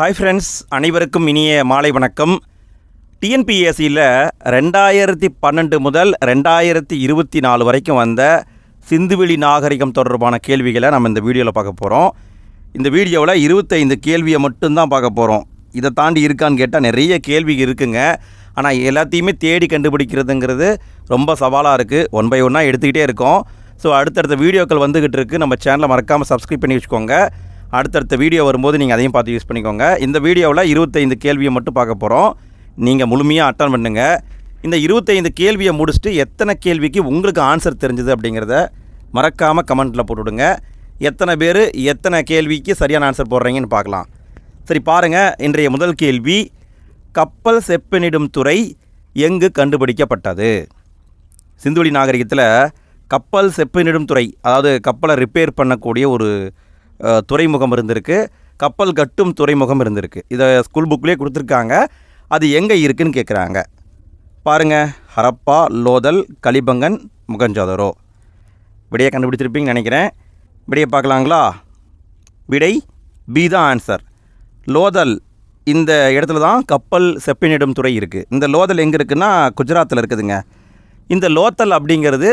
Hi friends அனைவருக்கும் இனிய மாலை வணக்கம். டிஎன்பிஎஸ்சியில் ரெண்டாயிரத்தி பன்னெண்டு முதல் ரெண்டாயிரத்தி இருபத்தி நாலு வரைக்கும் வந்த சிந்துவெளி நாகரிகம் தொடர்பான கேள்விகளை நம்ம இந்த வீடியோவில் பார்க்க போகிறோம் இந்த வீடியோவில் இருபத்தைந்து கேள்வியை மட்டும்தான் பார்க்க போகிறோம் இதை தாண்டி இருக்கான்னு கேட்டால் நிறைய கேள்வி இருக்குங்க. ஆனால் எல்லாத்தையுமே தேடி கண்டுபிடிக்கிறதுங்கிறது ரொம்ப சவாலாக இருக்குது ஒன் பை ஒன்னாக எடுத்துக்கிட்டே இருக்கோம். ஸோ அடுத்தடுத்த வீடியோக்கள் வந்துக்கிட்டு இருக்குது நம்ம சேனலை மறக்காமல் சப்ஸ்கிரைப் பண்ணி வச்சுக்கோங்க. அடுத்தடுத்த வீடியோ வரும்போது நீங்கள் அதையும் பார்த்து யூஸ் பண்ணிக்கோங்க. இந்த வீடியோவில் இருபத்தைந்து கேள்வியை மட்டும் பார்க்க போகிறோம் நீங்கள் முழுமையாக அட்டன் பண்ணுங்கள் இந்த இருபத்தைந்து கேள்வியை முடிச்சுட்டு எத்தனை கேள்விக்கு உங்களுக்கு ஆன்சர் தெரிஞ்சது அப்படிங்கிறத மறக்காமல் கமெண்ட்டில் போட்டுவிடுங்க. எத்தனை பேர் எத்தனை கேள்விக்கு சரியான ஆன்சர் போடுறீங்கன்னு பார்க்கலாம். சரி பாருங்கள் இன்றைய முதல் கேள்வி கப்பல் செப்பனிடும் துறை எங்கு கண்டுபிடிக்கப்பட்டது? சிந்துவெளி நாகரிகத்தில் கப்பல் செப்பனிடும் துறை அதாவது கப்பலை ரிப்பேர் பண்ணக்கூடிய ஒரு துறைமுகம் இருந்திருக்கு. கப்பல் கட்டும் துறைமுகம் இருந்திருக்கு. இதை ஸ்கூல் புக்லேயே கொடுத்துருக்காங்க. அது எங்கே இருக்குன்னு கேட்குறாங்க பாருங்கள் ஹரப்பா லோதல் கலிபங்கன் முகஞ்சோதரோ. விடையை கண்டுபிடிச்சிருப்பீங்கன்னு நினைக்கிறேன். விடையை பார்க்கலாங்களா? விடை பி தான் ஆன்சர் லோதல் இந்த இடத்துல தான் கப்பல் செப்பினிடும் துறை இருக்குது இந்த லோதல் எங்கே இருக்குன்னா குஜராத்தில் இருக்குதுங்க. இந்த லோத்தல் அப்படிங்கிறது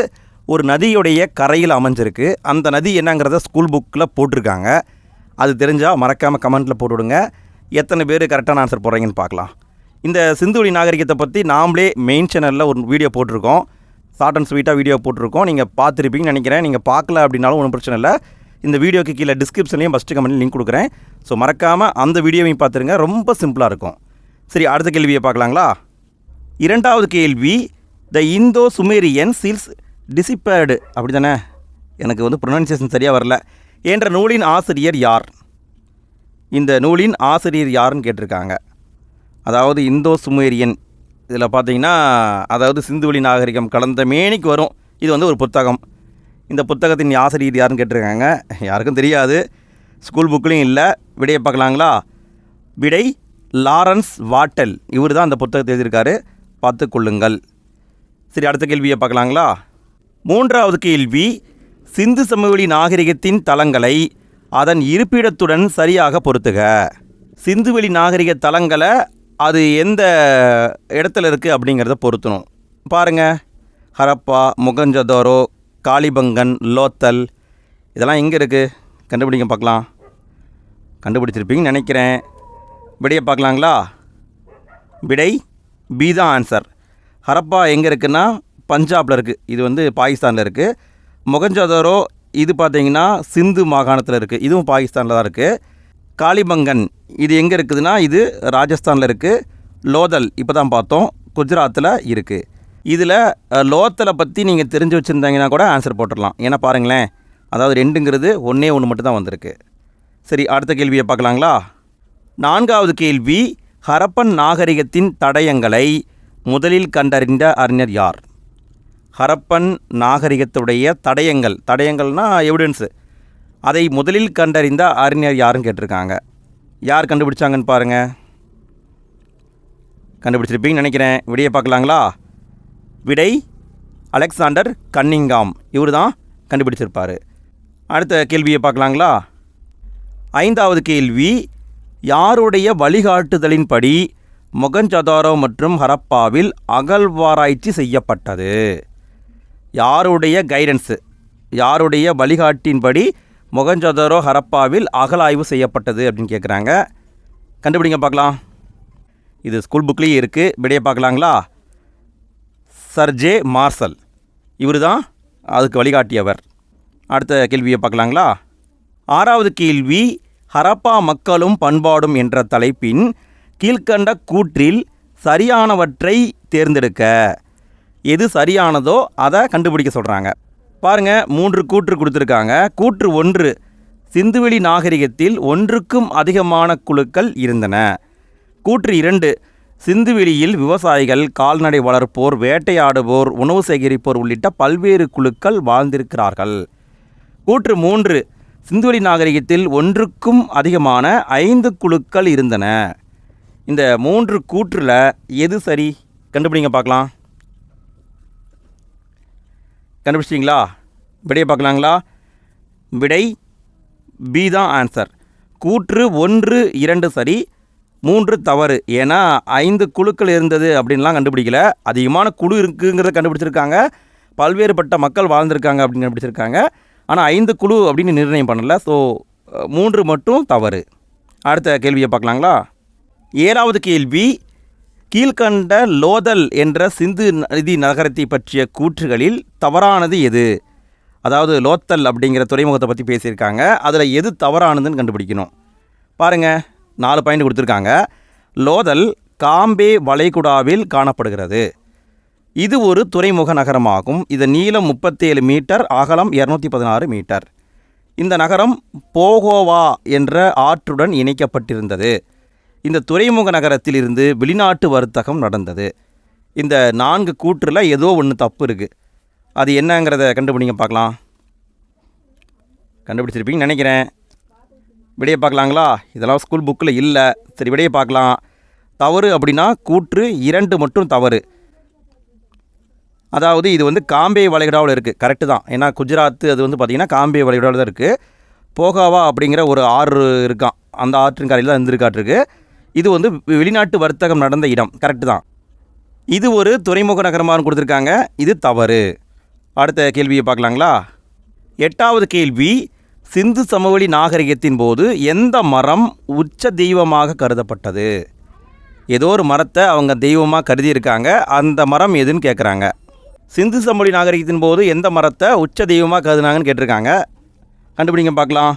ஒரு நதியுடைய கரையில் அமைஞ்சிருக்கு. அந்த நதி என்னங்கிறத ஸ்கூல் புக்கில் போட்டிருக்காங்க. அது தெரிஞ்சால் மறக்காமல் கமெண்ட்டில் போட்டுவிடுங்க. எத்தனை பேர் கரெக்டான ஆன்சர் போடுறீங்கன்னு பார்க்கலாம். இந்த சிந்துவெளி நாகரிகத்தை பற்றி நாமளே மெயின் சேனலில் ஒரு வீடியோ போட்டிருக்கோம். ஷார்ட் அண்ட் ஸ்வீட்டாக வீடியோ போட்டிருக்கோம். நீங்கள் பார்த்துருப்பீங்கன்னு நினைக்கிறேன். நீங்கள் பார்க்கல அப்படின்னாலும் ஒன்றும் பிரச்சனை இல்லை. இந்த வீடியோக்கு கீழே டிஸ்கிரிப்ஷன்லேயும் ஃபஸ்ட்டு கமெண்ட் லிங்க் கொடுக்குறேன். ஸோ மறக்காமல் அந்த வீடியோவையும் பார்த்துருங்க. ரொம்ப சிம்பிளாக இருக்கும். சரி அடுத்த கேள்வியை பார்க்கலாங்களா? இரண்டாவது கேள்வி the Indo Sumerian seals deciphered அப்படி தானே எனக்கு வந்து ப்ரொனன்சியேஷன் சரியாக வரல. என்ற நூலின் ஆசிரியர் யார்? இந்த நூலின் ஆசிரியர் யாருன்னு கேட்டிருக்காங்க. அதாவது இந்தோ சுமேரியன். இதில் பார்த்தீங்கன்னா அதாவது சிந்துவெளி நாகரிகம் கலந்த மேனிக்கு வரும். இது வந்து ஒரு புத்தகம். இந்த புத்தகத்தின் ஆசிரியர் யாருன்னு கேட்டிருக்காங்க? யாருக்கும் தெரியாது. ஸ்கூல் புக்லேயும் இல்லை. விடையை பார்க்கலாங்களா? விடை லாரன்ஸ் வாட்டல். இவர் தான் அந்த புத்தகத்தை எழுதியிருக்காரு. பார்த்து கொள்ளுங்கள். சரி அடுத்த கேள்வியை பார்க்கலாங்களா? மூன்றாவது கேள்வி சிந்து சமவெளி நாகரிகத்தின் தலங்களை அதன் இருப்பிடத்துடன் சரியாக பொருத்துக. சிந்துவெளி நாகரிக தலங்களை அது எந்த இடத்துல இருக்குது அப்படிங்கிறத பொருத்தணும். பாருங்கள் ஹரப்பா முகஞ்சதோரோ காளிபங்கன் லோத்தல் இதெல்லாம் எங்கே இருக்குது கண்டுபிடிங்க பார்க்கலாம். கண்டுபிடிச்சிருப்பீங்கன்னு நினைக்கிறேன். விடையை பார்க்கலாங்களா? விடை பி தான் ஆன்சர் ஹரப்பா எங்கே இருக்குன்னா பஞ்சாபில் இருக்குது இது வந்து பாகிஸ்தானில் இருக்குது மொகஞ்சதோரோ இது பார்த்தீங்கன்னா சிந்து மாகாணத்தில் இருக்குது இதுவும் பாகிஸ்தானில் தான் இருக்குது காளிபங்கன் இது எங்கே இருக்குதுன்னா இது ராஜஸ்தானில் இருக்குது லோதல் இப்போ தான் பார்த்தோம். குஜராத்தில் இருக்குது இதில் லோத்தலை பற்றி நீங்கள் தெரிஞ்சு வச்சுருந்தீங்கன்னா கூட ஆன்சர் போட்டுடலாம். ஏன்னா பாருங்களேன் அதாவது ரெண்டுங்கிறது ஒன்றே ஒன்று மட்டும் தான் வந்திருக்கு. சரி அடுத்த கேள்வியை பார்க்கலாங்களா? நான்காவது கேள்வி ஹரப்பன் நாகரிகத்தின் தடயங்களை முதலில் கண்டறிந்த அறிஞர் யார்? ஹரப்பன் நாகரிகத்துடைய தடயங்கள். தடயங்கள்னா எவிடன்ஸு அதை முதலில் கண்டறிந்த அறிஞர் யாருன்னு கேட்டிருக்காங்க. யார் கண்டுபிடிச்சாங்கன்னு பாருங்கள் கண்டுபிடிச்சிருப்பீங்கன்னு நினைக்கிறேன். விடையை பார்க்கலாங்களா? விடை அலெக்சாண்டர் கன்னிங்காம். இவர் தான் கண்டுபிடிச்சிருப்பார். அடுத்த கேள்வியை பார்க்கலாங்களா? ஐந்தாவது கேள்வி யாருடைய வழிகாட்டுதலின்படி மொகஞ்சதாரோ மற்றும் ஹரப்பாவில் அகழ்வாராய்ச்சி செய்யப்பட்டது? யாருடைய கைடன்ஸு யாருடைய வழிகாட்டின்படி மொகஞ்சதரோ ஹரப்பாவில் அகலாய்வு செய்யப்பட்டது அப்படின்னு கேட்குறாங்க கண்டுபிடிங்க பார்க்கலாம். இது ஸ்கூல் புக்லேயும் இருக்குது விடையை பார்க்கலாங்களா? சர்ஜே மார்சல் இவர் தான் அதுக்கு வழிகாட்டியவர். அடுத்த கேள்வியை பார்க்கலாங்களா? ஆறாவது கேள்வி ஹரப்பா மக்களும் பண்பாடும் என்ற தலைப்பின் கீழ்க்கண்ட கூற்றில் சரியானவற்றை தேர்ந்தெடுக்க. எது சரியானதோ அதை கண்டுபிடிக்க சொல்கிறாங்க பாருங்க மூன்று கூற்று கொடுத்துருக்காங்க. கூற்று ஒன்று சிந்துவெளி நாகரிகத்தில் ஒன்றுக்கும் அதிகமான குழுக்கள் இருந்தன. கூற்று இரண்டு சிந்துவெளியில் விவசாயிகள் கால்நடை வளர்ப்போர் வேட்டையாடுவோர் உணவு சேகரிப்போர் உள்ளிட்ட பல்வேறு குழுக்கள் வாழ்ந்திருக்கிறார்கள். கூற்று மூன்று சிந்துவெளி நாகரிகத்தில் ஒன்றுக்கும் அதிகமான ஐந்து குழுக்கள் இருந்தன. இந்த மூன்று கூற்றில் எது சரி? கண்டுபிடிங்க பார்க்கலாம். கண்டுபிடிச்சிட்டிங்களா? விடையை பார்க்கலாங்களா? விடை பி தான் ஆன்சர் கூற்று ஒன்று இரண்டு சரி மூன்று தவறு. ஏன்னா ஐந்து குழுக்கள் இருந்தது அப்படின்லாம் கண்டுபிடிக்கல. அதிகமான குழு இருக்குங்கிறத கண்டுபிடிச்சிருக்காங்க. பல்வேறுபட்ட மக்கள் வாழ்ந்திருக்காங்க அப்படின்னு கண்டுபிடிச்சிருக்காங்க. ஆனால் ஐந்து குழு அப்படின்னு நிர்ணயம் பண்ணலை. ஸோ மூன்று மட்டும் தவறு. அடுத்த கேள்வியை பார்க்கலாங்களா? ஏழாவது கேள்வி கீழ்கண்ட லோதல் என்ற சிந்து நதி நகரத்தை பற்றிய கூற்றுகளில் தவறானது எது? அதாவது லோத்தல் அப்படிங்கிற துறைமுகத்தை பற்றி பேசியிருக்காங்க. அதில் எது தவறானதுன்னு கண்டுபிடிக்கணும். பாருங்கள் நாலு பாயிண்ட் கொடுத்துருக்காங்க. லோதல் காம்பே வளைகுடாவில் காணப்படுகிறது. இது ஒரு துறைமுக நகரமாகும். இது நீளம் முப்பத்தேழு மீட்டர் அகலம் இரநூத்தி பதினாறு மீட்டர். இந்த நகரம் போகோவா என்ற ஆற்றுடன் இணைக்கப்பட்டிருந்தது. இந்த துறைமுக நகரத்தில் இருந்து வெளிநாட்டு வர்த்தகம் நடந்தது. இந்த நான்கு கூற்றில் ஏதோ ஒன்று தப்பு இருக்குது அது என்னங்கிறத கண்டுபிடிங்க பார்க்கலாம். கண்டுபிடிச்சிருப்பீங்கன்னு நினைக்கிறேன். விடையை பார்க்கலாங்களா? இதெல்லாம் ஸ்கூல் புக்கில் இல்லை. சரி விடையை பார்க்கலாம். தவறு அப்படின்னா கூற்று இரண்டு மட்டும் தவறு. அதாவது இது வந்து காம்பே வளைகுடாவில் இருக்குது கரெக்டு தான். ஏன்னா குஜராத் அது வந்து பார்த்திங்கன்னா காம்பே வளைகுடாவில் தான் இருக்குது போகாவா அப்படிங்கிற ஒரு ஆறு இருக்கான் அந்த ஆற்றின் கரையில் தான் இருந்திருக்காட்டிருக்கு. இது வந்து வெளிநாட்டு வர்த்தகம் நடந்த இடம். கரெக்டு தான். இது ஒரு துறைமுக நகரமாக கொடுத்துருக்காங்க. இது தவறு. அடுத்த கேள்வியை பார்க்கலாங்களா? எட்டாவது கேள்வி சிந்து சமவெளி நாகரிகத்தின் போது எந்த மரம் உச்ச தெய்வமாக கருதப்பட்டது? ஏதோ ஒரு மரத்தை அவங்க தெய்வமாக கருதியிருக்காங்க. அந்த மரம் எதுன்னு கேட்குறாங்க சிந்து சமவெளி நாகரிகத்தின் போது எந்த மரத்தை உச்ச தெய்வமாக கருதுனாங்கன்னு கேட்டிருக்காங்க. கண்டுபிடிங்க பார்க்கலாம்.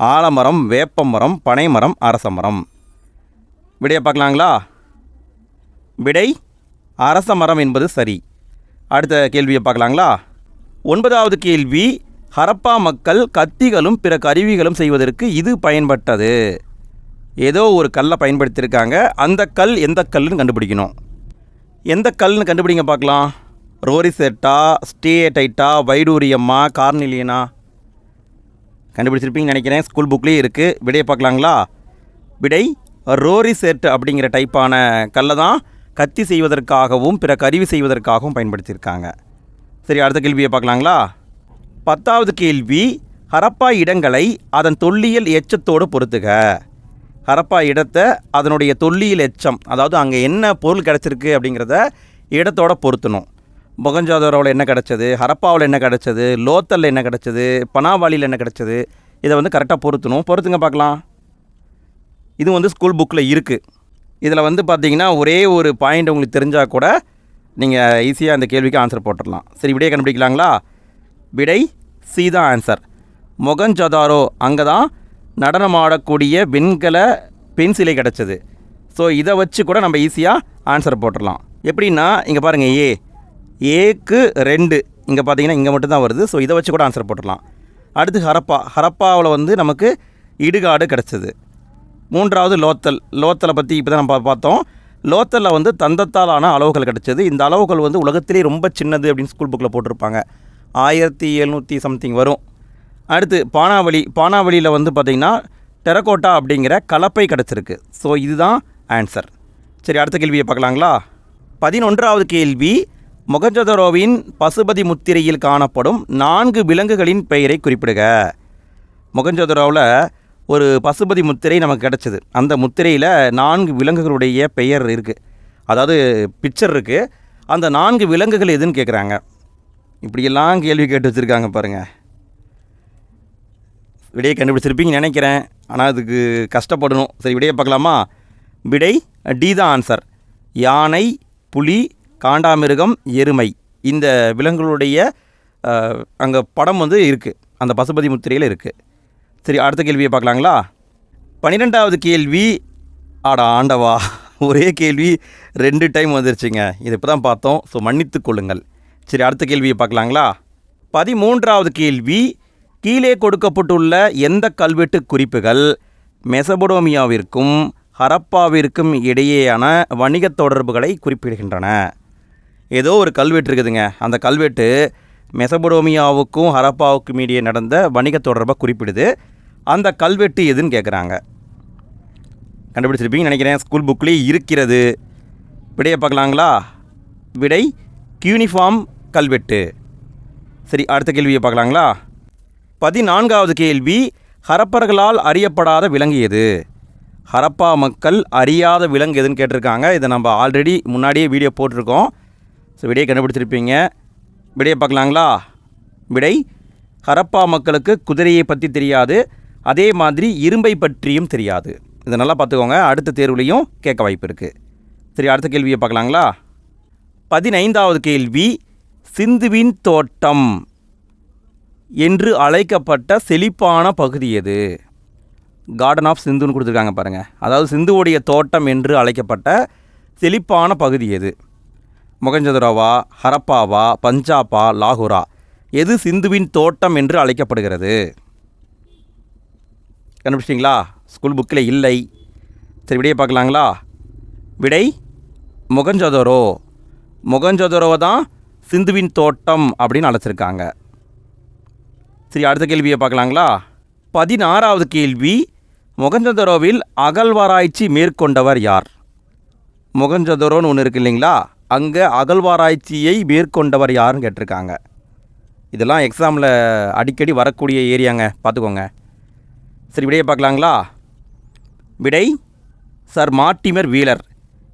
ஆலமரம் வேப்பமரம் பனைமரம் பனை மரம் அரச மரம் விடையை பார்க்கலாங்களா? விடை அரச மரம் என்பது சரி. அடுத்த கேள்வியை பார்க்கலாங்களா? ஒன்பதாவது கேள்வி ஹரப்பா மக்கள் கத்திகளும் பிற கருவிகளும் செய்வதற்கு இது பயன்பட்டது. ஏதோ ஒரு கல்லை பயன்படுத்தியிருக்காங்க. அந்த கல் எந்த கல்லுன்னு கண்டுபிடிக்கணும். எந்த கல்னு கண்டுபிடிங்க பார்க்கலாம். ரோரிசெட்டா ஸ்டேடைட்டா வைடூரியம்மா கார்னிலியனா? கண்டுபிடிச்சிருப்பீங்கன்னு நினைக்கிறேன். ஸ்கூல் புக்லேயே இருக்குது விடையை பார்க்கலாங்களா? விடை ரோரி செட் அப்படிங்கிற டைப்பான கல்லை தான் கத்தி செய்வதற்காகவும் பிற கருவி செய்வதற்காகவும் பயன்படுத்தியிருக்காங்க. சரி அடுத்த கேள்வியை பார்க்கலாங்களா? பத்தாவது கேள்வி ஹரப்பா இடங்களை அதன் தொல்லியல் எச்சத்தோடு பொறுத்துக ஹரப்பா இடத்தை அதனுடைய தொல்லியல் எச்சம் அதாவது அங்கே என்ன பொருள் கிடச்சிருக்கு அப்படிங்கிறத இடத்தோட பொருத்தணும். மொகஞ்சாதரோவில் என்ன கிடச்சது ஹரப்பாவில் என்ன கிடச்சது லோத்தலில் என்ன கிடச்சது பனாவாலியில் என்ன கிடச்சது இதை வந்து கரெக்டாக பொருத்தணும். பொறுத்துங்க பார்க்கலாம். இது வந்து ஸ்கூல் புக்கில் இருக்குது இதில் வந்து பார்த்தீங்கன்னா ஒரே ஒரு பாயிண்ட் உங்களுக்கு தெரிஞ்சால் கூட நீங்கள் ஈஸியாக அந்த கேள்விக்கு ஆன்சர் போட்டுடலாம். சரி விடையை கண்டுபிடிக்கலாங்களா? விடை சி தான் ஆன்சர் மொகஞ்சதாரோ அங்கே தான் நடனமாடக்கூடிய வெண்கல பெண் சிலை கிடச்சது. ஸோ இதை வச்சு கூட நம்ம ஈஸியாக ஆன்சர் போட்டுடலாம். எப்படின்னா இங்கே பாருங்கள் ஏ ஏக்கு ரெண்டு. இங்கே பார்த்தீங்கன்னா இங்கே மட்டும்தான் வருது. ஸோ இதை வச்சு கூட ஆன்சர் போட்டுடலாம். அடுத்து ஹரப்பா. ஹரப்பாவில் வந்து நமக்கு இடுகாடு கிடச்சிது. மூன்றாவது லோத்தல். லோத்தலை பற்றி இப்போ தான் நம்ம பார்த்தோம். லோத்தலில் வந்து தந்தத்தால் ஆன அளவுகள் கிடச்சிது. இந்த அளவுகள் வந்து உலகத்திலே ரொம்ப சின்னது அப்படின்னு ஸ்கூல் புக்கில் போட்டிருப்பாங்க. ஆயிரத்தி எழுநூற்றி சம்திங் வரும். அடுத்து பானாவளி. பானாவளியில் வந்து பார்த்திங்கன்னா டெரகோட்டா அப்படிங்கிற கலப்பை கிடச்சிருக்கு. ஸோ இதுதான் ஆன்சர் சரி அடுத்த கேள்வியை பார்க்கலாங்களா? பதினொன்றாவது கேள்வி. மொகஞ்சதரோவின் பசுபதி முத்திரையில் காணப்படும் நான்கு விலங்குகளின் பெயரை குறிப்பிடுக. மொகஞ்சதரோவில் ஒரு பசுபதி முத்திரை நமக்கு கிடச்சிது. அந்த முத்திரையில் நான்கு விலங்குகளுடைய பெயர் இருக்குது அதாவது பிக்சர் இருக்குது அந்த நான்கு விலங்குகள் எதுன்னு கேட்குறாங்க இப்படியெல்லாம் கேள்வி கேட்டு வச்சுருக்காங்க பாருங்கள் விடையை கண்டுபிடிச்சிருப்பீங்கன்னு நினைக்கிறேன். ஆனால் அதுக்கு கஷ்டப்படணும். சரி விடையை பார்க்கலாமா? விடை டி தான் ஆன்சர் யானை புலி காண்டாமிருகம் எருமை. இந்த விலங்குகளுடைய அங்கே படம் வந்து இருக்குது அந்த பசுபதி முத்திரையில் இருக்குது சரி அடுத்த கேள்வியை பார்க்கலாங்களா? பன்னிரெண்டாவது கேள்வி ஆடா ஆண்டவா ஒரே கேள்வி ரெண்டு டைம் வந்துருச்சுங்க. இது இப்போ தான் பார்த்தோம் ஸோ மன்னித்து கொள்ளுங்கள். சரி அடுத்த கேள்வியை பார்க்கலாங்களா? பதிமூன்றாவது கேள்வி கீழே கொடுக்கப்பட்டுள்ள எந்த கல்வெட்டு குறிப்புகள் மெசபடோமியாவிற்கும் ஹரப்பாவிற்கும் இடையேயான வணிகத் தொடர்புகளை குறிப்பிடுகின்றன? ஏதோ ஒரு கல்வெட்டு இருக்குதுங்க. அந்த கல்வெட்டு மெசபடோமியாவுக்கும் ஹரப்பாவுக்கும் இடையே நடந்த வணிகத் தொடர்பை குறிப்பிடுது. அந்த கல்வெட்டு எதுன்னு கேட்குறாங்க கண்டுபிடிச்சிருப்பீங்கன்னு நினைக்கிறேன். ஸ்கூல் புக்லேயே இருக்கிறது. விடையை பார்க்கலாங்களா? விடை யூனிஃபார்ம் கல்வெட்டு. சரி அடுத்த கேள்வியை பார்க்கலாங்களா? பதினான்காவது கேள்வி ஹரப்பர்களால் அறியப்படாத விலங்கு எது? ஹரப்பா மக்கள் அறியாத விலங்கு எதுன்னு கேட்டிருக்காங்க. இதை நம்ம ஆல்ரெடி முன்னாடியே வீடியோ போட்டிருக்கோம். ஸோ விடையை கண்டுபிடிச்சிருப்பீங்க. விடையை பார்க்கலாங்களா? விடை ஹரப்பா மக்களுக்கு குதிரையை பற்றி தெரியாது. அதே மாதிரி இரும்பை பற்றியும் தெரியாது. இதை நல்லா பார்த்துக்கோங்க. அடுத்த தேர்வுலையும் கேட்க வாய்ப்பு இருக்குது சரி அடுத்த கேள்வியை பார்க்கலாங்களா? பதினைந்தாவது கேள்வி சிந்துவின் தோட்டம் என்று அழைக்கப்பட்ட செழிப்பான பகுதி எது? கார்டன் ஆஃப் சிந்துன்னு கொடுத்துருக்காங்க பாருங்கள் அதாவது சிந்துவுடைய தோட்டம் என்று அழைக்கப்பட்ட செழிப்பான பகுதி எது? மொகஞ்சதுராவா ஹரப்பாவா பஞ்சாபா லாகூரா? எது சிந்துவின் தோட்டம் என்று அழைக்கப்படுகிறது? கண்டுபிடிச்சிங்களா ஸ்கூல் புக்கில் இல்லை. சரி விடையை பார்க்கலாங்களா? விடை முகஞ்சதோரோ. முகஞ்சதோரோவை தான் சிந்துவின் தோட்டம் அப்படின்னு அழைச்சிருக்காங்க. சரி அடுத்த கேள்வியை பார்க்கலாங்களா? பதினாறாவது கேள்வி மொகஞ்சதரோவில் அகழ்வாராய்ச்சி மேற்கொண்டவர் யார்? மொகஞ்சதரோன்னு ஒன்று இருக்கு இல்லைங்களா? அங்கே அகழ்வாராய்ச்சியை மேற்கொண்டவர் யாருன்னு கேட்டிருக்காங்க. இதெல்லாம் எக்ஸாமில் அடிக்கடி வரக்கூடிய ஏரியாங்க. பார்த்துக்கோங்க. சரி விடையை பார்க்கலாங்களா? விடை சர் மார்ட்டிமர் வீலர்.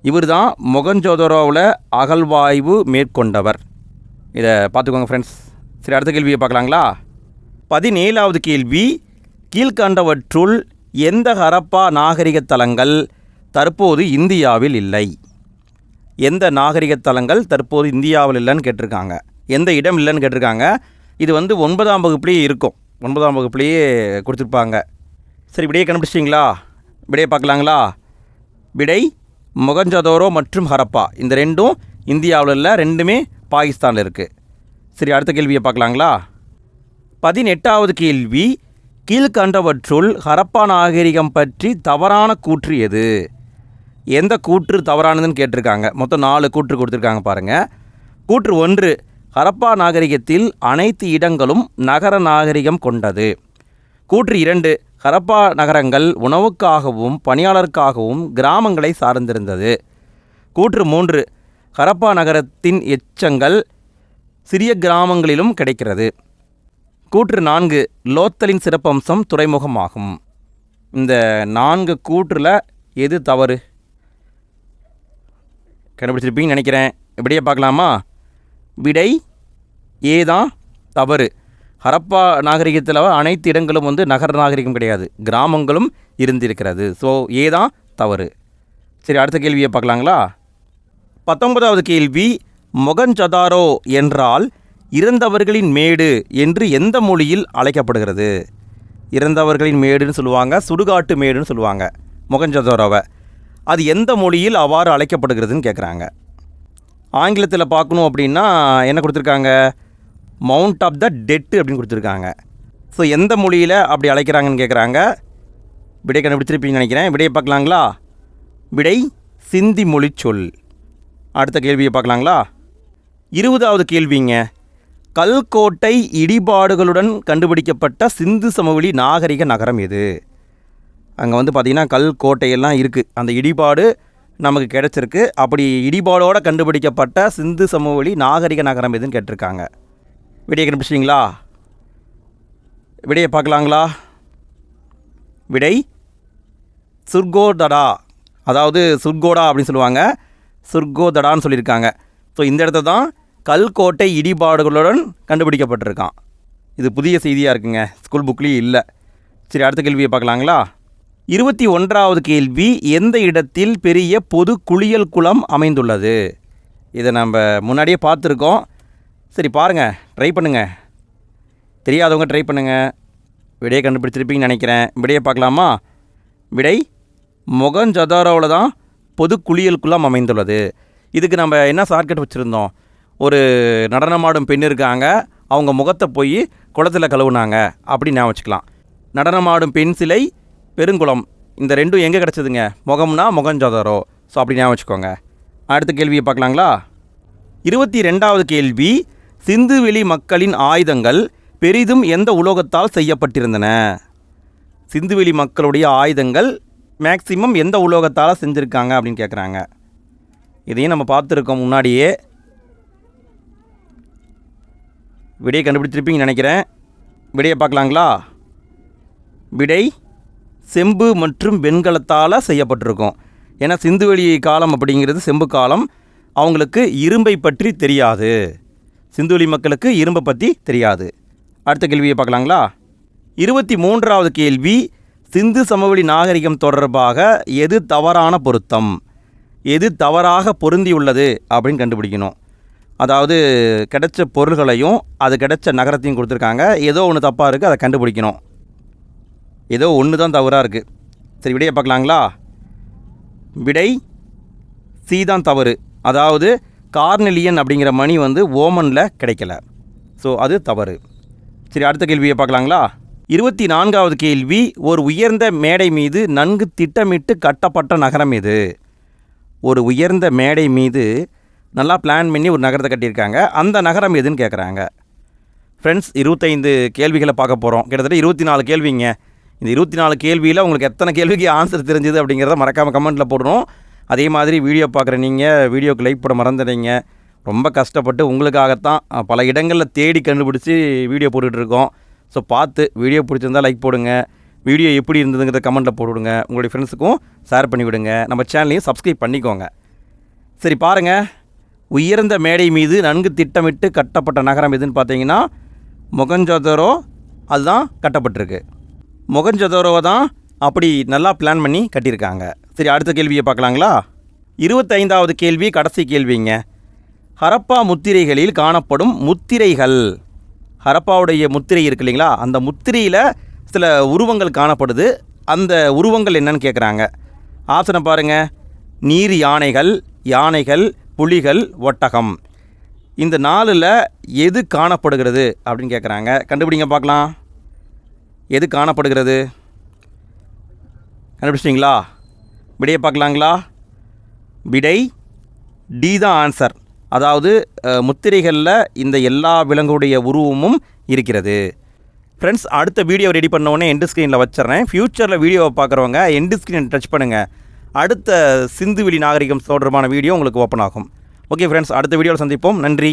இவர் தான் மொகஞ்சோதரோவில் அகழ்வாய்வு மேற்கொண்டவர். இதை பார்த்துக்கோங்க ஃப்ரெண்ட்ஸ் சரி அடுத்த கேள்வியை பார்க்கலாங்களா? பதினேழாவது கேள்வி கீழ்கண்டவற்றுள் எந்த ஹரப்பா நாகரிக தலங்கள் தற்போது இந்தியாவில் இல்லை? எந்த நாகரிக தலங்கள் தற்போது இந்தியாவில் இல்லைன்னு கேட்டிருக்காங்க. எந்த இடம் இல்லைன்னு கேட்டிருக்காங்க. இது வந்து ஒன்பதாம் வகுப்புலேயே இருக்கும். ஒன்பதாம் வகுப்புலேயே கொடுத்துருப்பாங்க. சரி விடையை கண்டுபிடிச்சிட்டிங்களா? விடையை பார்க்கலாங்களா? விடை மொகஞ்சதோரோ மற்றும் ஹரப்பா. இந்த ரெண்டும் இந்தியாவில் இல்லை ரெண்டுமே பாகிஸ்தானில் இருக்குது சரி அடுத்த கேள்வியை பார்க்கலாங்களா? பதினெட்டாவது கேள்வி கீழ்கண்டவற்றுள் ஹரப்பா நாகரிகம் பற்றி தவறான கூற்று எது? எந்த கூற்று தவறானதுன்னு கேட்டிருக்காங்க. மொத்தம் நாலு கூற்று கொடுத்துருக்காங்க பாருங்கள் கூற்று ஒன்று ஹரப்பா நாகரிகத்தில் அனைத்து இடங்களும் நகர நாகரிகம் கொண்டது. கூற்று இரண்டு ஹரப்பா நகரங்கள் உணவுக்காகவும் பணியாளருக்காகவும் கிராமங்களை சார்ந்திருந்தது. கூற்று மூன்று ஹரப்பா நகரத்தின் எச்சங்கள் சிறிய கிராமங்களிலும் கிடைக்கிறது. கூற்று நான்கு லோத்தலின் சிறப்பம்சம் துறைமுகமாகும். இந்த நான்கு கூற்றில் எது தவறு? கண்டுபிடிச்சிருப்பீங்கன்னு நினைக்கிறேன். இப்படியே பார்க்கலாமா? விடை ஏதான் தவறு. ஹரப்பா நாகரிகத்தில் அனைத்து இடங்களும் வந்து நகர நாகரிகம் கிடையாது. கிராமங்களும் இருந்திருக்கிறது. ஸோ ஏதான் தவறு. சரி அடுத்த கேள்வியை பார்க்கலாங்களா? பத்தொன்பதாவது கேள்வி மொகஞ்சதாரோ என்றால் இறந்தவர்களின் மேடு என்று எந்த மொழியில் அழைக்கப்படுகிறது? இறந்தவர்களின் மேடுன்னு சொல்லுவாங்க சுடுகாட்டு மேடுன்னு சொல்லுவாங்க மொகஞ்சதாரோவை அது எந்த மொழியில் அவ்வாறு அழைக்கப்படுகிறதுன்னு கேட்குறாங்க ஆங்கிலத்தில் பார்க்கணும் அப்படின்னா என்ன கொடுத்துருக்காங்க? மவுண்ட் ஆஃப் த டெட்டு அப்படின்னு கொடுத்துருக்காங்க. ஸோ எந்த மொழியில் அப்படி அழைக்கிறாங்கன்னு கேட்குறாங்க விடை கண்டுபிடிச்சிருப்பீங்கன்னு நினைக்கிறேன். விடையை பார்க்கலாங்களா? விடை சிந்தி மொழி சொல். அடுத்த கேள்வியை பார்க்கலாங்களா? இருபதாவது கேள்விங்க. கல்கோட்டை இடிபாடுகளுடன் கண்டுபிடிக்கப்பட்ட சிந்து சமவெளி நாகரிக நகரம் எது? அங்கே வந்து பார்த்திங்கன்னா கல் கோட்டையெல்லாம் இருக்குது அந்த இடிபாடு நமக்கு கிடச்சிருக்கு. அப்படி இடிபாடோடு கண்டுபிடிக்கப்பட்ட சிந்து சமவெளி நாகரிக நகரம் எதுன்னு கேட்டிருக்காங்க. விடையை கண்டுபிடிச்சிங்களா விடையை பார்க்கலாங்களா? விடை சுர்கோதடா. அதாவது சுர்கோடா அப்படின்னு சொல்லுவாங்க. சுர்கோதடான்னு சொல்லியிருக்காங்க. ஸோ இந்த இடத்த தான் கல்கோட்டை இடிபாடுகளுடன் கண்டுபிடிக்கப்பட்டிருக்கான். இது புதிய செய்தியாக இருக்குங்க. ஸ்கூல் புக்லேயும் இல்லை. சரி அடுத்த கேள்வியை பார்க்கலாங்களா? இருபத்தி ஒன்றாவது கேள்வி எந்த இடத்தில் பெரிய பொது குளியல் குளம் அமைந்துள்ளது? இதை நம்ம முன்னாடியே பார்த்துருக்கோம். சரி பாருங்கள் ட்ரை பண்ணுங்கள் தெரியாதவங்க ட்ரை பண்ணுங்கள் விடையை கண்டுபிடிச்சிருப்பீங்கன்னு நினைக்கிறேன். விடையை பார்க்கலாமா? விடை மொகஞ்சதாரோவில் தான் பொது குளியலுக்குள்ளே அமைந்துள்ளது. இதுக்கு நம்ம என்ன ஷார்ட்கட் வச்சுருந்தோம்? ஒரு நடனமாடும் பெண் இருக்காங்க. அவங்க முகத்தை போய் குளத்தில் கழுவுனாங்க. அப்படின்னு நான் வச்சுக்கலாம். நடனமாடும் பெண் சிலை பெருங்குளம். இந்த ரெண்டும் எங்கே கிடச்சிதுங்க? முகம்னா முகஞ்சதாரோ ஸோ அப்படி ஞாபகம் வச்சுக்கோங்க. அடுத்த கேள்வியை பார்க்கலாங்களா? இருபத்தி ரெண்டாவது கேள்வி. சிந்துவெளி மக்களின் ஆயுதங்கள் பெரிதும் எந்த உலோகத்தால் செய்யப்பட்டிருந்தன? சிந்துவெளி மக்களுடைய ஆயுதங்கள் மேக்சிமம் எந்த உலோகத்தால் செஞ்சுருக்காங்க அப்படின்னு கேட்குறாங்க இதையும் நம்ம பார்த்துருக்கோம் முன்னாடியே. விடையை கண்டுபிடிச்சிருப்பீங்கன்னு நினைக்கிறேன். விடையை பார்க்கலாங்களா? விடை செம்பு மற்றும் வெண்கலத்தால் செய்யப்பட்டிருக்கும். ஏன்னா சிந்துவெளி காலம் அப்படிங்கிறது செம்பு காலம். அவங்களுக்கு இரும்பை பற்றி தெரியாது. சிந்துவெளி மக்களுக்கு இரும்பை பற்றி தெரியாது. அடுத்த கேள்வியை பார்க்கலாங்களா? இருபத்தி மூன்றாவது கேள்வி சிந்து சமவெளி நாகரிகம் தொடர்பாக எது தவறான பொருத்தம்? எது தவறாக பொருந்தியுள்ளது அப்படின்னு கண்டுபிடிக்கணும். அதாவது கிடைச்ச பொருள்களையும் அது கிடைச்ச நகரத்தையும் கொடுத்துருக்காங்க. ஏதோ ஒன்று தப்பாக இருக்குது அதை கண்டுபிடிக்கணும். ஏதோ ஒன்று தான் தவறாக இருக்குது சரி விடையை பார்க்கலாங்களா? விடை சி தான் தவறு. அதாவது கார்னெலியன் அப்படிங்கிற மணி வந்து ஓமனில் கிடைக்கல. ஸோ அது தவறு. சரி அடுத்த கேள்வியை பார்க்கலாங்களா? இருபத்தி நான்காவது கேள்வி ஒரு உயர்ந்த மேடை மீது நன்கு திட்டமிட்டு கட்டப்பட்ட நகரம் எது? ஒரு உயர்ந்த மேடை மீது நல்லா பிளான் பண்ணி ஒரு நகரத்தை கட்டியிருக்காங்க. அந்த நகரம் எதுன்னு கேட்குறாங்க ஃப்ரெண்ட்ஸ் இருபத்தைந்து கேள்விகளை பார்க்க போகிறோம் கிட்டத்தட்ட இருபத்தி நாலு கேள்விங்க. இந்த இருபத்தி நாலு கேள்வியில் உங்களுக்கு எத்தனை கேள்விக்கு ஆன்சர் தெரிஞ்சது அப்படிங்கிறத மறக்காமல் கமெண்ட்டில் போடணும். அதே மாதிரி வீடியோ பார்க்குற நீங்கள் வீடியோக்கு லைக் போட மறந்துடுறீங்க ரொம்ப கஷ்டப்பட்டு உங்களுக்காகத்தான் பல இடங்களில் தேடி கண்டுபிடிச்சி வீடியோ போட்டுட்ருக்கோம் ஸோ பார்த்து வீடியோ பிடிச்சிருந்தா லைக் போடுங்க. வீடியோ எப்படி இருந்ததுங்கிறத கமெண்ட்டில் போட்டுவிடுங்க. உங்களுடைய ஃப்ரெண்ட்ஸுக்கும் ஷேர் பண்ணி விடுங்க நம்ம சேனலையும் சப்ஸ்கிரைப் பண்ணிக்கோங்க. சரி பாருங்கள் உயர்ந்த மேடை மீது நன்கு திட்டமிட்டு கட்டப்பட்ட நகரம் எதுன்னு பார்த்தீங்கன்னா மொகஞ்சதரோ அதுதான் கட்டப்பட்டிருக்கு. மொகஞ்சதரோவை தான் அப்படி நல்லா பிளான் பண்ணி கட்டியிருக்காங்க. சரி அடுத்த கேள்வியை பார்க்கலாங்களா? இருபத்தைந்தாவது கேள்வி கடைசி கேள்விங்க. ஹரப்பா முத்திரைகளில் காணப்படும் முத்திரைகள். ஹரப்பாவுடைய முத்திரை இருக்கு இல்லைங்களா? அந்த முத்திரையில் சில உருவங்கள் காணப்படுது. அந்த உருவங்கள் என்னன்னு கேட்குறாங்க ஆசனை பாருங்கள் நீர் யானைகள் யானைகள் புலிகள் ஒட்டகம். இந்த நாலில் எது காணப்படுகிறது அப்படின்னு கேட்குறாங்க கண்டுபிடிங்க பார்க்கலாம். எது காணப்படுகிறது? கண்டுபிடிச்சிட்டிங்களா? விடையை பார்க்கலாங்களா? விடை டி தான் ஆன்சர் அதாவது முத்திரைகளில் இந்த எல்லா விலங்குடைய உருவமும் இருக்கிறது. ஃப்ரெண்ட்ஸ் அடுத்த வீடியோ ரெடி பண்ண உடனே எண்டு ஸ்க்ரீனில் வச்சிடுறேன். ஃப்யூச்சரில் வீடியோவை பார்க்குறவங்க எண்டு ஸ்க்ரீன் டச் பண்ணுங்கள் அடுத்த சிந்துவெளி நாகரிகம் தொடர்பான வீடியோ உங்களுக்கு ஓப்பன் ஆகும். ஓகே ஃப்ரெண்ட்ஸ் அடுத்த வீடியோவில் சந்திப்போம். நன்றி.